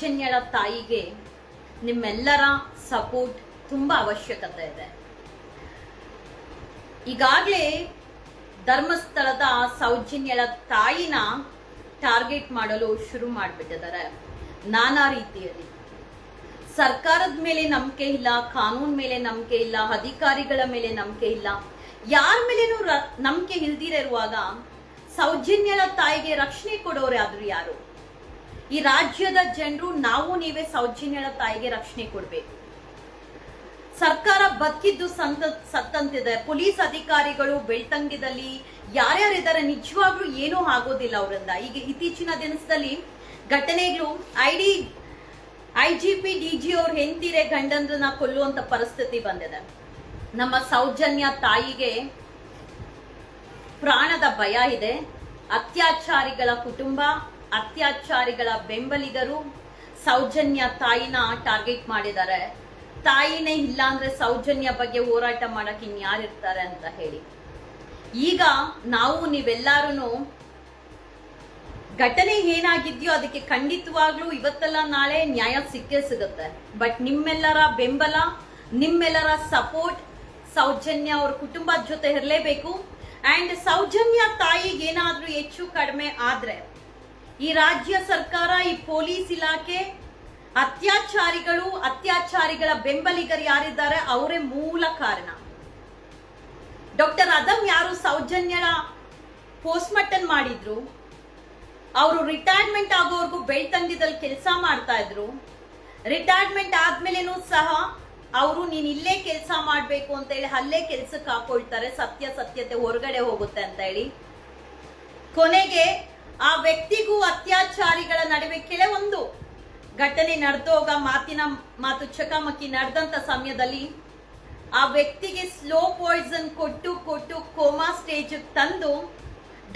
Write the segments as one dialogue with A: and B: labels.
A: ಸೌಜನ್ಯಳ ತಾಯಿಗೆ ನಿಮ್ಮೆಲ್ಲರ ಸಪೋರ್ಟ್ ತುಂಬಾ ಅವಶ್ಯಕತೆ ಇದೆ. ಈಗಾಗಲೇ ಧರ್ಮಸ್ಥಳದ ಸೌಜನ್ಯಳ ತಾಯಿನ ಟಾರ್ಗೆಟ್ ಮಾಡಲು ಶುರು ಮಾಡಿಬಿಟ್ಟಿದ್ದಾರೆ. ನಾನಾ ರೀತಿಯಲ್ಲಿ. ಸರ್ಕಾರದ ಮೇಲೆ ನಂಬಿಕೆ ಇಲ್ಲ, ಕಾನೂನು ಮೇಲೆ ನಂಬಿಕೆ ಇಲ್ಲ, ಅಧಿಕಾರಿಗಳ ಮೇಲೆ ನಂಬಿಕೆ ಇಲ್ಲ. ಯಾರ ಮೇಲೇನೂ ನಂಬಿಕೆ ಇಲ್ದಿರುವಾಗ ಸೌಜನ್ಯಳ ತಾಯಿಗೆ ರಕ್ಷಣೆ ಕೊಡೋರು ಯಾರು? ಈ ರಾಜ್ಯದ ಜನರು ನಾವು ನೀವೇ ಸೌಜನ್ಯಳ ತಾಯಿಗೆ ರಕ್ಷಣೆ ಕೊಡ್ಬೇಕು. ಸರ್ಕಾರ ಬದುಕಿದ್ದು ಸಂತ, ಸತ್ತಂತಿದೆ. ಪೊಲೀಸ್ ಅಧಿಕಾರಿಗಳು ಬೆಳ್ತಂಗಿದಲ್ಲಿ ಯಾರ್ಯಾರಿದ್ದಾರೆ ನಿಜವಾಗ್ಲೂ ಏನೂ ಆಗೋದಿಲ್ಲ ಅವರಿಂದ. ಈಗ ಇತ್ತೀಚಿನ ದಿನದಲ್ಲಿ ಘಟನೆಗಳು ID I G P D G ಅವ್ರ ಹೆಂಡತಿರೆ ಗಂಡಂದ್ರನ್ನ ಕೊಲ್ಲುವಂತ ಪರಿಸ್ಥಿತಿ ಬಂದಿದೆ. ನಮ್ಮ ಸೌಜನ್ಯ ತಾಯಿಗೆ ಪ್ರಾಣದ ಭಯ ಇದೆ. ಅತ್ಯಾಚಾರಿಗಳ ಕುಟುಂಬ ಅತ್ಯಾಚಾರಿಗಳ ಬೆಂಬಲಿಗರು ಸೌಜನ್ಯ ತಾಯಿನ ಟಾರ್ಗೆಟ್ ಮಾಡಿದ್ದಾರೆ. ತಾಯಿನೇ ಇಲ್ಲ ಅಂದ್ರೆ ಸೌಜನ್ಯ ಬಗ್ಗೆ ಹೋರಾಟ ಮಾಡಕ್ಕೆ ಇನ್ಯಾರಿರ್ತಾರೆ ಅಂತ ಹೇಳಿ. ಈಗ ನಾವು ನೀವೆಲ್ಲಾರು ಘಟನೆ ಏನಾಗಿದ್ಯೋ ಅದಕ್ಕೆ ಖಂಡಿತವಾಗ್ಲೂ ಇವತ್ತೆಲ್ಲ ನಾಳೆ ನ್ಯಾಯ ಸಿಕ್ಕೇ ಸಿಗುತ್ತೆ. ಬಟ್ ನಿಮ್ಮೆಲ್ಲರ ಬೆಂಬಲ, ನಿಮ್ಮೆಲ್ಲರ ಸಪೋರ್ಟ್ ಸೌಜನ್ಯ ಅವ್ರ ಕುಟುಂಬದ ಜೊತೆ ಇರಲೇಬೇಕು. ಅಂಡ್ ಸೌಜನ್ಯ ತಾಯಿಗೆ ಏನಾದ್ರೂ ಹೆಚ್ಚು ಕಡಿಮೆ ಆದ್ರೆ ಈ ರಾಜ್ಯ ಸರ್ಕಾರ, ಈ ಪೊಲೀಸ್ ಇಲಾಖೆ ಅತ್ಯಾಚಾರಿಗಳು, ಅತ್ಯಾಚಾರಿಗಳ ಬೆಂಬಲಿಗರು ಯಾರಿದ್ದಾರೆ ಅವರೇ ಮೂಲ ಕಾರಣ. ಡಾಕ್ಟರ್ ಅದಮ್ ಯಾರು ಸೌಜನ್ಯಳ ಪೋಸ್ಟ್ಮಾರ್ಟಮ್ ಮಾಡಿದ್ರು, ಅವರು ರಿಟೈರ್ಮೆಂಟ್ ಆಗೋವರೆಗೂ ಬೆಳ್ತಂಗಿದಲ್ಲಿ ಕೆಲಸ ಮಾಡ್ತಾ ಇದ್ರು, ರಿಟೈರ್ಮೆಂಟ್ ಆದ್ಮೇಲೆನೂ ಸಹ ಅವರು ನೀನ್ ಇಲ್ಲೇ ಕೆಲಸ ಮಾಡಬೇಕು ಅಂತ ಹೇಳಿ ಅಲ್ಲೇ ಕೆಲ್ಸಕ್ಕೆ ಹಾಕೊಳ್ತಾರೆ, ಸತ್ಯ ಸತ್ಯತೆ ಹೊರಗಡೆ ಹೋಗುತ್ತೆ ಅಂತ ಹೇಳಿ. ಕೊನೆಗೆ ಆ ವ್ಯಕ್ತಿಗೂ ಅತ್ಯಾಚಾರಿಗಳ ನಡುವೆ ಕೆಲವೊಂದು ಘಟನೆ ನಡೆದೋಗ ಮಾತಿನ ಮಾತು ಚಕಮಕಿ ನಡೆದಂತ ಸಮಯದಲ್ಲಿ ಆ ವ್ಯಕ್ತಿಗೆ ಸ್ಲೋ ಪಾಯ್ಸನ್ ಕೊಟ್ಟು ಕೊಟ್ಟು ಕೋಮಾ ಸ್ಟೇಜ್ ತಂದು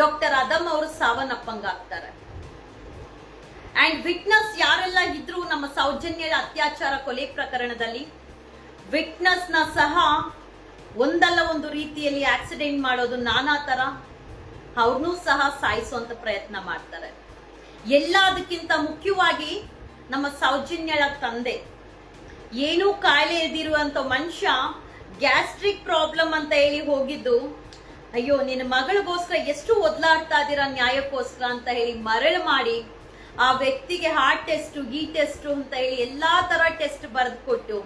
A: ಡಾಕ್ಟರ್ ಅದಮ್ ಅವರು ಸಾವನ್ನಪ್ಪಂಗಾಗ್ತಾರೆ. ಅಂಡ್ ವಿಟ್ನೆಸ್ ಯಾರೆಲ್ಲ ಇದ್ರು ನಮ್ಮ ಸೌಜನ್ಯ ಅತ್ಯಾಚಾರ ಕೊಲೆ ಪ್ರಕರಣದಲ್ಲಿ ವಿಟ್ನೆಸ್ನ ಸಹ ಒಂದಲ್ಲ ಒಂದು ರೀತಿಯಲ್ಲಿ ಆಕ್ಸಿಡೆಂಟ್ ಮಾಡೋದು ನಾನಾ ತರ. ಅವ್ರನ್ನೂ ಸಹ ಸಾಯಿಸುವಂತ ಪ್ರಯತ್ನ ಮಾಡ್ತಾರೆ. ಎಲ್ಲದಕ್ಕಿಂತ ಮುಖ್ಯವಾಗಿ ನಮ್ಮ ಸೌಜನ್ಯಳ ತಂದೆ. ಏನೂ ಕಾಯಿಲೆ ಇಲ್ದಿರುವಂತ ಮನುಷ್ಯ ಗ್ಯಾಸ್ಟ್ರಿಕ್ ಪ್ರಾಬ್ಲಮ್ ಅಂತ ಹೇಳಿ ಹೋಗಿದ್ದು, ಅಯ್ಯೋ, ನಿನ್ನ ಮಗಳಿಗೋಸ್ಕರ ಎಷ್ಟು ಒದ್ಲಾಡ್ತಾ ಇದ್ದೀರಾ ನ್ಯಾಯಕ್ಕೋಸ್ಕರ ಅಂತ ಹೇಳಿ ಮರಳು ಮಾಡಿ ಆ ವ್ಯಕ್ತಿಗೆ ಹಾರ್ಟ್ ಟೆಸ್ಟ್ ಈ ಟೆಸ್ಟ್ ಅಂತ ಹೇಳಿ ಎಲ್ಲಾ ತರ ಟೆಸ್ಟ್ ಬರೆದು ಕೊಟ್ಟು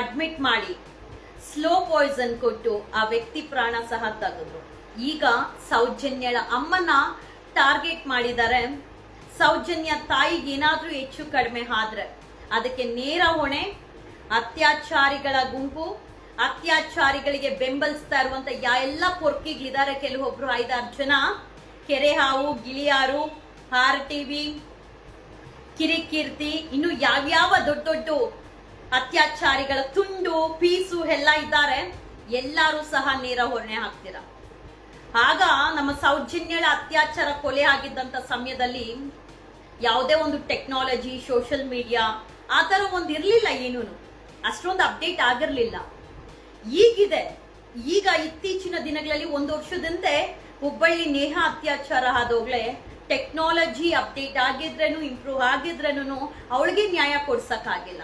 A: ಅಡ್ಮಿಟ್ ಮಾಡಿ ಸ್ಲೋ ಪಾಯ್ಸನ್ ಕೊಟ್ಟು ಆ ವ್ಯಕ್ತಿ ಪ್ರಾಣ ಸಹ ತೆಗೆದ್ರು. ಈಗ ಸೌಜನ್ಯಳ ಅಮ್ಮನ ಟಾರ್ಗೆಟ್ ಮಾಡಿದ್ದಾರೆ. ಸೌಜನ್ಯ ತಾಯಿಗೆ ಏನಾದರೂ ಹೆಚ್ಚು ಕಡಿಮೆ ಆದ್ರೆ ಅದಕ್ಕೆ ನೇರ ಹೊಣೆ, ಅತ್ಯಾಚಾರಿಗಳ ಗುಂಪು, ಅತ್ಯಾಚಾರಿಗಳಿಗೆ ಬೆಂಬಲಿಸ್ತಾ ಇರುವಂತ ಯಾ ಎಲ್ಲ ಪೊರ್ಕಿಗಳಿದ್ದಾರೆ. ಕೆಲವೊಬ್ರು ಐದಾರು ಜನ ಕೆರೆ ಹಾವು ಗಿಳಿಯಾರು, ಆರ್ ಟಿವಿ ಕಿರಿಕೀರ್ತಿ, ಇನ್ನು ಯಾವ್ಯಾವ ದೊಡ್ಡ ದೊಡ್ಡ ಅತ್ಯಾಚಾರಿಗಳ ತುಂಡು, ಪೀಸು ಎಲ್ಲ ಇದ್ದಾರೆ. ಎಲ್ಲರೂ ಸಹ ನೇರ ಹೊರಣೆ ಹಾಕ್ತೀರಾ? ಆಗ ನಮ್ಮ ಸೌಜನ್ಯಳ ಅತ್ಯಾಚಾರ ಕೊಲೆ ಆಗಿದ್ದಂಥ ಸಮಯದಲ್ಲಿ ಯಾವುದೇ ಒಂದು ಟೆಕ್ನಾಲಜಿ ಸೋಷಿಯಲ್ ಮೀಡಿಯಾ ಆ ಥರ ಒಂದು ಇರಲಿಲ್ಲ ಏನೂ ಅಷ್ಟೊಂದು ಅಪ್ಡೇಟ್ ಆಗಿರಲಿಲ್ಲ. ಈಗಿದೆ. ಈಗ ಇತ್ತೀಚಿನ ದಿನಗಳಲ್ಲಿ ಒಂದು ವರ್ಷದಂತೆ ಹುಬ್ಬಳ್ಳಿ ನೇಹ ಅತ್ಯಾಚಾರ ಆದೋಗ್ಲೆ ಟೆಕ್ನಾಲಜಿ ಅಪ್ಡೇಟ್ ಆಗಿದ್ರೇನು ಇಂಪ್ರೂವ್ ಆಗಿದ್ರೇನು ಅವಳಿಗೆ ನ್ಯಾಯ ಕೊಡ್ಸೋಕ್ಕಾಗಿಲ್ಲ.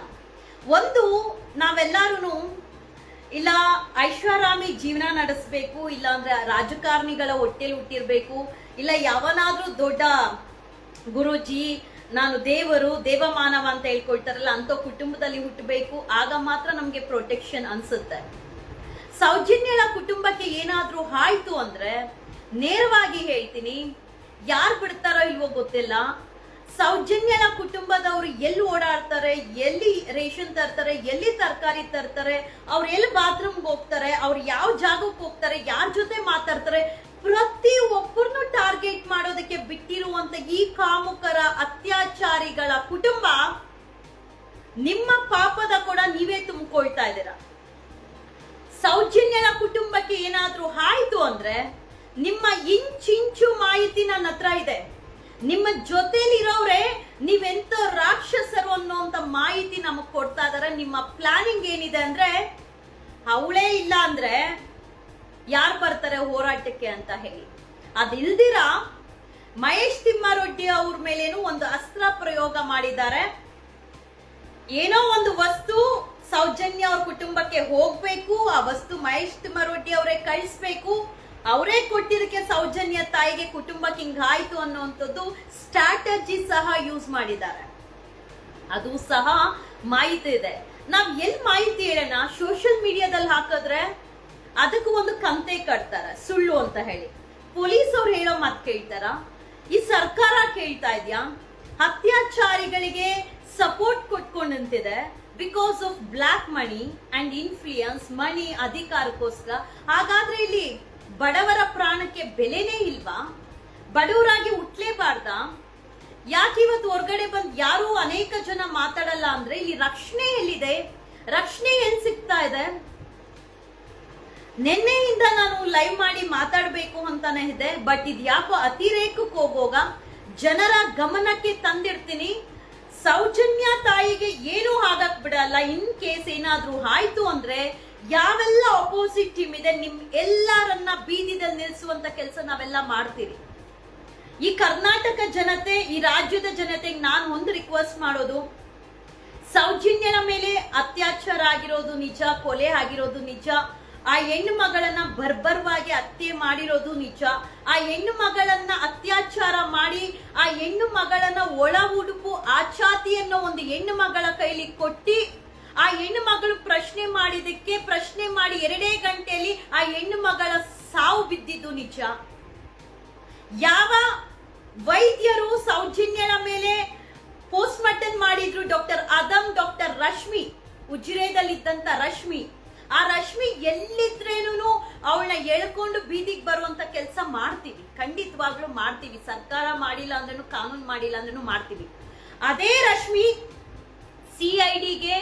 A: ಒಂದು ನಾವೆಲ್ಲರೂ ಇಲ್ಲ ಐಷಾರಾಮಿ ಜೀವನ ನಡೆಸಬೇಕು ಇಲ್ಲ ಅಂದ್ರೆ ರಾಜಕಾರಣಿಗಳ ಹೊಟ್ಟೆಲಿ ಹುಟ್ಟಿರ್ಬೇಕು, ಇಲ್ಲ ಯಾವನಾದ್ರೂ ದೊಡ್ಡ ಗುರುಜಿ, ನಾನು ದೇವರು, ದೇವಮಾನವ ಅಂತ ಹೇಳ್ಕೊಳ್ತಾರಲ್ಲ ಅಂತ ಕುಟುಂಬದಲ್ಲಿ ಹುಟ್ಟಬೇಕು ಆಗ ಮಾತ್ರ ನಮ್ಗೆ ಪ್ರೊಟೆಕ್ಷನ್ ಅನ್ಸುತ್ತೆ. ಸೌಜನ್ಯಳ ಕುಟುಂಬಕ್ಕೆ ಏನಾದ್ರೂ ಆಯ್ತು ಅಂದ್ರೆ, ನೇರವಾಗಿ ಹೇಳ್ತೀನಿ, ಯಾರು ಬಿಡ್ತಾರೋ ಇಲ್ವೋ ಗೊತ್ತಿಲ್ಲ ಸೌಜನ್ಯಳ ಕುಟುಂಬದವರು ಎಲ್ಲಿ ಓಡಾಡ್ತಾರೆ, ಎಲ್ಲಿ ರೇಷನ್ ತರ್ತಾರೆ, ಎಲ್ಲಿ ತರಕಾರಿ ತರ್ತಾರೆ, ಅವ್ರು ಎಲ್ಲಿ ಬಾತ್ರೂಮ್ಗೆ ಹೋಗ್ತಾರೆ, ಅವ್ರು ಯಾವ ಜಾಗಕ್ಕೆ ಹೋಗ್ತಾರೆ, ಯಾರ ಜೊತೆ ಮಾತಾಡ್ತಾರೆ, ಪ್ರತಿ ಒಬ್ಬರನ್ನು ಟಾರ್ಗೆಟ್ ಮಾಡೋದಕ್ಕೆ ಬಿಟ್ಟಿರುವಂತ ಈ ಕಾಮುಕರ ಅತ್ಯಾಚಾರಿಗಳ ಕುಟುಂಬ ನಿಮ್ಮ ಪಾಪದ ಕೂಡ ನೀವೇ ತುಂಬಿಕೊಳ್ತಾ ಇದ್ದೀರಾ? ಸೌಜನ್ಯನ ಕುಟುಂಬಕ್ಕೆ ಏನಾದ್ರೂ ಆಯ್ತು ಅಂದ್ರೆ ನಿಮ್ಮ ಇಂಚಿಂಚು ಮಾಹಿತಿ ನನ್ನ ಹತ್ರ ಇದೆ. ನಿಮ್ಮ ಜೊತೆಲಿರೋರೆ ನೀವೆಂತ ರಾಕ್ಷಸರು ಅನ್ನೋಂತ ಮಾಹಿತಿ ನಮಗೆ ಕೊಡ್ತಾ ಇದಾರೆ. ನಿಮ್ಮ ಪ್ಲಾನಿಂಗ್ ಏನಿದೆ ಅಂದ್ರೆ, ಅವಳೇ ಇಲ್ಲ ಅಂದ್ರೆ ಯಾರು ಬರ್ತಾರೆ ಹೋರಾಟಕ್ಕೆ ಅಂತ ಹೇಳಿ. ಅದಿಲ್ದಿರ, ಮಹೇಶ್ ತಿಮ್ಮಾರೆಡ್ಡಿ ಅವ್ರ ಮೇಲೇನು ಒಂದು ಅಸ್ತ್ರ ಪ್ರಯೋಗ ಮಾಡಿದ್ದಾರೆ. ಏನೋ ಒಂದು ವಸ್ತು ಸೌಜನ್ಯ ಅವ್ರ ಕುಟುಂಬಕ್ಕೆ ಹೋಗ್ಬೇಕು, ಆ ವಸ್ತು ಮಹೇಶ್ ತಿಮ್ಮಾರೆಡ್ಡಿ ಅವರೇ ಕಳಿಸ್ಬೇಕು. ಅವರೇ ಕೊಟ್ಟಿದ್ದಕ್ಕೆ ಸೌಜನ್ಯ ತಾಯಿಗೆ ಕುಟುಂಬಕ್ಕೆ ಹಿಂಗಾಯ್ತು ಅನ್ನುವಂಥದ್ದು ಸ್ಟ್ರಾಟಜಿ ಸಹ ಯೂಸ್ ಮಾಡಿದ್ದಾರೆ. ಅದು ಸಹ ಮಾಹಿತಿ ಇದೆ. ನಾವ್ ಎಲ್ ಮಾಹಿತಿ ಹೇಳೋಣ? ಸೋಷಿಯಲ್ ಮೀಡಿಯಾದಲ್ಲಿ ಹಾಕಿದ್ರೆ ಅದಕ್ಕೂ ಒಂದು ಕಂತೆ ಕಟ್ತಾರೆ, ಸುಳ್ಳು ಅಂತ ಹೇಳಿ. ಪೊಲೀಸ್ ಅವ್ರು ಹೇಳೋ ಮಾತು ಕೇಳ್ತಾರ? ಈ ಸರ್ಕಾರ ಕೇಳ್ತಾ ಇದ್ಯಾ? ಅತ್ಯಾಚಾರಿಗಳಿಗೆ ಸಪೋರ್ಟ್ ಕೊಟ್ಕೊಂಡು ನಿಂತಿದೆ. Because of black money and influence money ಅಧಿಕಾರಕ್ಕೋಸ್ಕರ. ಹಾಗಾದ್ರೆ ಇಲ್ಲಿ ಬಡವರ ಪ್ರಾಣಕ್ಕೆ ಬೆಲೆನೇ ಇಲ್ವಾ? ಬಡವರಾಗಿ ಹುಟ್ಲೇಬಾರ್ದ? ಯಾಕೆ ಇವತ್ತು ಹೊರಗಡೆ ಬಂದು ಯಾರು ಅನೇಕ ಜನ ಮಾತಾಡಲ್ಲ ಅಂದ್ರೆ ಇಲ್ಲಿ ರಕ್ಷಣೆ ಎಲ್ಲಿದೆ? ರಕ್ಷಣೆ ಎಲ್ಲಿ ಸಿಗ್ತಾ ಇದೆ? ನಿನ್ನೆಯಿಂದ ನಾನು ಲೈವ್ ಮಾಡಿ ಮಾತಾಡ್ಬೇಕು ಅಂತಾನೆ ಇದೆ, ಬಟ್ ಇದು ಯಾಕೋ ಅತಿರೇಕಕ್ಕೆ ಹೋಗೋಗ? ಜನರ ಗಮನಕ್ಕೆ ತಂದಿರ್ತೀನಿ. ಸೌಜನ್ಯ ತಾಯಿಗೆ ಏನು ಆಗಕ್ ಬಿಡಲ್ಲ. ಇನ್ ಕೇಸ್ ಏನಾದ್ರೂ ಆಯ್ತು ಅಂದ್ರೆ ಯಾವೆಲ್ಲ ಅಪೋಸಿಟ್ ಟೀಮ್ ಇದೆ, ನಿಮ್ ಎಲ್ಲರನ್ನ ಬೀದಿದಲ್ಲಿ ನಿಲ್ಲಿಸುವಂತ ಕೆಲಸ ನಾವೆಲ್ಲ ಮಾಡ್ತೀವಿ ಈ ಕರ್ನಾಟಕ ಜನತೆ, ಈ ರಾಜ್ಯದ ಜನತೆಗೆ ನಾನು ಒಂದು ರಿಕ್ವೆಸ್ಟ್ ಮಾಡೋದು, ಸೌಜನ್ಯನ ಮೇಲೆ ಅತ್ಯಾಚಾರ ಆಗಿರೋದು ನಿಜ, ಕೊಲೆ ಆಗಿರೋದು ನಿಜ, ಆ ಹೆಣ್ಣು ಮಗಳನ್ನ ಬರ್ಬರ್ವಾಗಿ ಹತ್ಯೆ ಮಾಡಿರೋದು ನಿಜ, ಆ ಹೆಣ್ಣು ಮಗಳನ್ನ ಅತ್ಯಾಚಾರ ಮಾಡಿ, ಆ ಹೆಣ್ಣು ಮಗಳನ್ನ ಒಳ ಉಡುಪು ಆಚಾತಿ ಅನ್ನೋ ಒಂದು ಹೆಣ್ಣು ಮಗಳ ಕೈಲಿ ಕೊಟ್ಟಿ ಆ ಹೆಣ್ಣು ಮಗಳು ಪ್ರಶ್ನೆ ಮಾಡಿದಕ್ಕೆ ಪ್ರಶ್ನೆ ಮಾಡಿ ಎರಡೇ ಗಂಟೆಯಲ್ಲಿ ಆ ಹೆಣ್ಣು ಮಗಳ ಸಾವು ಬಿದ್ದಿದ್ದು ನಿಜ. ಯಾವ ವೈದ್ಯರು ಸೌಜನ್ಯಳ ಮೇಲೆ ಪೋಸ್ಟ್ ಮಾರ್ಟಮ್ ಮಾಡಿದ್ರು ಡಾಕ್ಟರ್ ಅದಮ್ ಡಾಕ್ಟರ್ ರಶ್ಮಿ, ಉಜಿರೇದಲ್ಲಿದ್ದಂತ ರಶ್ಮಿ. ಆ ರಶ್ಮಿ ಎಲ್ಲಿದ್ರೇನು ಅವಳನ್ನ ಎಳ್ಕೊಂಡು ಬೀದಿಗೆ ಬರುವಂತ ಕೆಲಸ ಮಾಡ್ತೀವಿ. ಖಂಡಿತವಾಗ್ಲೂ ಮಾಡ್ತೀವಿ. ಸರ್ಕಾರ ಮಾಡಿಲ್ಲ ಅಂದ್ರೂ ಕಾನೂನು ಮಾಡಿಲ್ಲ ಅಂದ್ರೂ ಮಾಡ್ತೀವಿ. ಅದೇ ರಶ್ಮಿ ಸಿಐಡಿಗೆ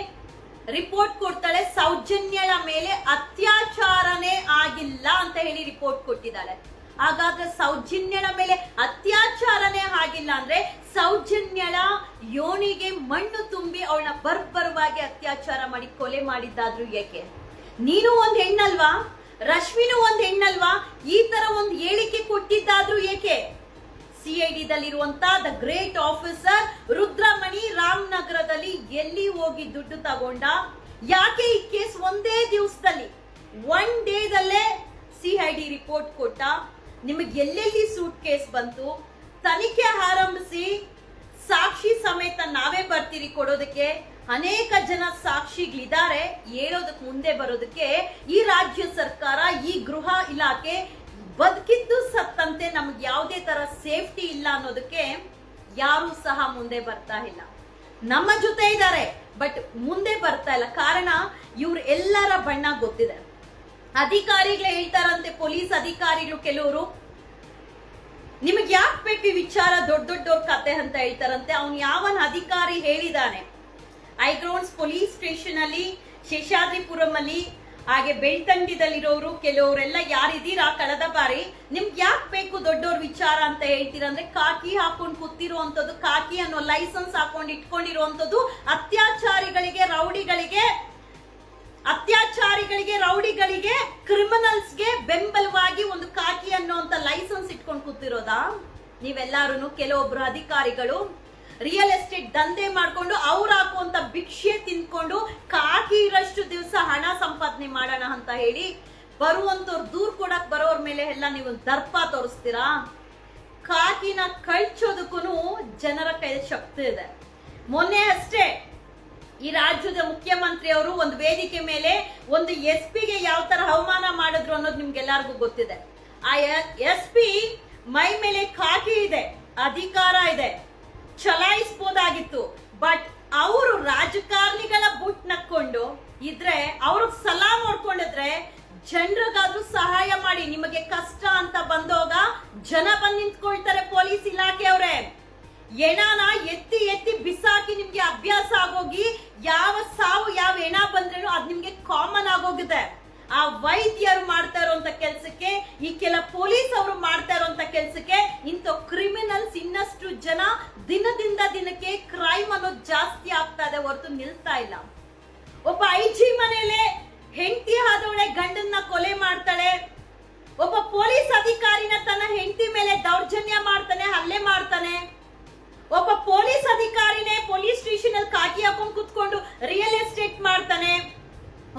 A: ರಿಪೋರ್ಟ್ ಕೊಡ್ತಾಳೆ, ಸೌಜನ್ಯಳ ಮೇಲೆ ಅತ್ಯಾಚಾರನೇ ಆಗಿಲ್ಲ ಅಂತ ಹೇಳಿ ರಿಪೋರ್ಟ್ ಕೊಟ್ಟಿದ್ದಾಳೆ ಹಾಗಾದ್ರೆ ಸೌಜನ್ಯಳ ಮೇಲೆ ಅತ್ಯಾಚಾರನೇ ಆಗಿಲ್ಲ ಅಂದ್ರೆ ಸೌಜನ್ಯಳ ಯೋನಿಗೆ ಮಣ್ಣು ತುಂಬಿ ಅವಳನ್ನ ಬರ್ಬರವಾಗಿ ಅತ್ಯಾಚಾರ ಮಾಡಿ ಕೊಲೆ ಮಾಡಿದ್ದಾದ್ರೂ ಏಕೆ? ನೀನು ಒಂದ್ ಹೆಣ್ಣಲ್ವಾ? ರಶ್ಮಿನೂ ಒಂದ್ ಹೆಣ್ಣಲ್ವಾ? ಈ ತರ ಒಂದ್ ಹೇಳಿಕೆ ಕೊಟ್ಟಿದ್ದಾದ್ರೂ ಏಕೆ? ಸಿಐಡಿದಲ್ಲಿರುವಂತ ದ ಗ್ರೇಟ್ ಆಫೀಸರ್ ರುದ್ರಮಣಿ ರಾಮನಗರದಲ್ಲಿ ಎಲ್ಲಿ ಹೋಗಿ ದುಡ್ಡು ತಗೊಂಡ? ಯಾಕೆ ಈ ಕೇಸ್ ಒಂದೇ ದಿವಸದಲ್ಲಿ? ಒನ್ ಡೇದಲ್ಲೇ ಸಿಐಡಿ ರಿಪೋರ್ಟ್ ಕೊಟ್ಟ. ನಿಮಗೆ ಎಲ್ಲೆಲ್ಲಿ ಸೂಟ್ ಕೇಸ್ ಬಂತು? ತನಿಖೆ ಆರಂಭಿಸಿ. ಸಾಕ್ಷಿ ಸಮೇತ ನಾವೇ ಬರ್ತೀರಿ ಕೊಡೋದಕ್ಕೆ. ಅನೇಕ ಜನ ಸಾಕ್ಷಿಗಳಿದ್ದಾರೆ. ಹೇಳೋದಕ್ಕೆ ಮುಂದೆ ಬರೋದಕ್ಕೆ ಈ ರಾಜ್ಯ ಸರ್ಕಾರ, ಈ ಗೃಹ ಇಲಾಖೆ ಬದುಕಿದ್ದು ಸತ್ತಂತೆ ನಮ್ಗೆ ಯಾವುದೇ ತರ ಸೇಫ್ಟಿ ಇಲ್ಲ ಅನ್ನೋದಕ್ಕೆ ಯಾರು ಸಹ ಮುಂದೆ ಬರ್ತಾ ಇಲ್ಲ. ನಮ್ಮ ಜೊತೆ ಇದ್ದಾರೆ, ಬಟ್ ಮುಂದೆ ಬರ್ತಾ ಇಲ್ಲ. ಕಾರಣ, ಇವ್ರ ಎಲ್ಲರ ಬಣ್ಣ ಗೊತ್ತಿದೆ. ಅಧಿಕಾರಿಗಳೇ ಹೇಳ್ತಾರಂತೆ, ಪೊಲೀಸ್ ಅಧಿಕಾರಿಗಳು ಕೆಲವರು. ನಿಮಗೆ ಯಾಕೆ ಬೇಕು ಈ ವಿಚಾರ, ದೊಡ್ಡ ದೊಡ್ಡವ್ರ ಕತೆ ಅಂತ ಹೇಳ್ತಾರಂತೆ. ಅವ್ನು ಯಾವನ್ ಅಧಿಕಾರಿ ಹೇಳಿದಾನೆ. ಐಗ್ರೌಂಡ್ಸ್ ಪೊಲೀಸ್ ಸ್ಟೇಷನ್ ಅಲ್ಲಿ ಶೇಷಾದ್ರಿಪುರಂ ಅಲ್ಲಿ ಹಾಗೆ ಬೆಳ್ತಂಡಿದಲ್ಲಿರೋರು ಕೆಲವರೆಲ್ಲ ಯಾರಿದ್ದೀರಾ ಕಳೆದ ಬಾರಿ? ನಿಮ್ಗೆ ಯಾಕೆ ಬೇಕು ದೊಡ್ಡವ್ರ ವಿಚಾರ ಅಂತ ಹೇಳ್ತೀರಾ ಅಂದ್ರೆ ಕಾಕಿ ಹಾಕೊಂಡು ಕೂತಿರುವಂತದ್ದು ಕಾಕಿ ಅನ್ನೋ ಲೈಸೆನ್ಸ್ ಹಾಕೊಂಡು ಇಟ್ಕೊಂಡಿರುವಂತದ್ದು ಅತ್ಯಾಚಾರಿಗಳಿಗೆ, ರೌಡಿಗಳಿಗೆ ಅತ್ಯಾಚಾರಿಗಳಿಗೆ, ರೌಡಿಗಳಿಗೆ, ಕ್ರಿಮಿನಲ್ಸ್ಗೆ ಬೆಂಬಲವಾಗಿ ಒಂದು ಕಾಕಿ ಅನ್ನೋ ಲೈಸೆನ್ಸ್ ಇಟ್ಕೊಂಡು ಕೂತಿರೋದಾ? ನೀವೆಲ್ಲಾರು ಕೆಲವೊಬ್ರು ಅಧಿಕಾರಿಗಳು ರಿಯಲ್ ಎಸ್ಟೇಟ್ ದಂಧೆ ಮಾಡ್ಕೊಂಡು ಅವ್ರು ಹಾಕುವಂತ ಭಿಕ್ಷೆ ತಿನ್ಕೊಂಡು ಕಾಕಿ ಇರಷ್ಟು ದಿವಸ ಹಣ ಸಂಪಾದನೆ ಮಾಡೋಣ ಅಂತ ಹೇಳಿ ಬರುವಂತವ್ರು ದೂರ್ ಕೊಡಕ್ ಬರೋರ್ ಮೇಲೆ ಎಲ್ಲ ನೀವು ದರ್ಪ ತೋರಿಸ್ತೀರಾ? ಕಾಕಿನ ಕಳ್ಚೋದಕ್ಕೂ ಜನರ ಕೈ ಶಕ್ತಿ ಇದೆ. ಮೊನ್ನೆ ಅಷ್ಟೇ ಈ ರಾಜ್ಯದ ಮುಖ್ಯಮಂತ್ರಿ ಅವರು ಒಂದು ವೇದಿಕೆ ಮೇಲೆ ಒಂದು ಎಸ್ ಪಿಗೆ ಯಾವ ತರ ಅವಮಾನ ಮಾಡಿದ್ರು ಅನ್ನೋದು ನಿಮ್ಗೆಲ್ಲರಿಗೂ ಗೊತ್ತಿದೆ. ಆ ಎಸ್ ಪಿ ಮೈ ಮೇಲೆ ಖಾಕಿ ಇದೆ, ಅಧಿಕಾರ ಇದೆ. ಚಲಾಯಿಸ್ಬೋದಾಗಿತ್ತು. ಬಟ್ ಅವರು ರಾಜಕಾರಣಿಗಳ ಬುಟ್ ನಕ್ಕೊಂಡು ಇದ್ರೆ ಅವ್ರಿಗೆ ಸಲಾಮ್ ಹೊಡ್ಕೊಂಡಿದ್ರೆ ಜನರಿಗಾದ್ರೂ ಸಹಾಯ ಮಾಡಿ. ನಿಮಗೆ ಕಷ್ಟ ಅಂತ ಬಂದೋಗ ಜನ ಬಂದ್ ನಿಂತ್ಕೊಳ್ತಾರೆ ಪೊಲೀಸ್ ಇಲಾಖೆಯವರೇ. ಎಣಾನ ಎತ್ತಿ ಎತ್ತಿ ಬಿಸಾಕಿ ನಿಮ್ಗೆ ಅಭ್ಯಾಸ ಆಗೋಗಿ ಯಾವ ಸಾವು, ಯಾವ ಎಣ ಬಂದ್ರೇನು ಅದ್ ನಿಮ್ಗೆ ಕಾಮನ್ ಆಗೋಗಿದೆ. ಆ ವೈದ್ಯರು ಮಾಡ್ತಾ ಇರುವಂತ ಕೆಲಸಕ್ಕೆ, ಈ ಕೆಲ ಪೊಲೀಸ್ ಅವರು ಮಾಡ್ತಾ ಇರುವಂತ ಕೆಲಸಕ್ಕೆ ಇಂಥ ಕ್ರಿಮಿನಲ್ಸ್ ಇನ್ನಷ್ಟು ಜನ ದಿನದಿಂದ ದಿನಕ್ಕೆ ಕ್ರೈಮ್ ಅನ್ನೋದು ಜಾಸ್ತಿ ಆಗ್ತಾ ಇದೆ, ಹೊರತು ನಿಲ್ತಾ ಇಲ್ಲ. ಒಬ್ಬ ಐ ಜಿ ಮನೇಲೆ ಹೆಂಡತಿ ಆದವಳೆ ಗಂಡನ್ನ ಕೊಲೆ ಮಾಡ್ತಾಳೆ. ಒಬ್ಬ ಪೊಲೀಸ್ ಅಧಿಕಾರಿನ ತನ್ನ ಹೆಂಡತಿ ಮೇಲೆ ದೌರ್ಜನ್ಯ ಮಾಡ್ತಾನೆ, ಹಲ್ಲೆ ಮಾಡ್ತಾನೆ. ಒಬ್ಬ ಪೊಲೀಸ್ ಅಧಿಕಾರಿನೇ ಪೊಲೀಸ್ ಸ್ಟೇಷನ್ ಅಲ್ಲಿ ಕಾಕಿ ಹಾಕೊಂಡು ಕುತ್ಕೊಂಡು ರಿಯಲ್ ಎಸ್ಟೇಟ್ ಮಾಡ್ತಾನೆ.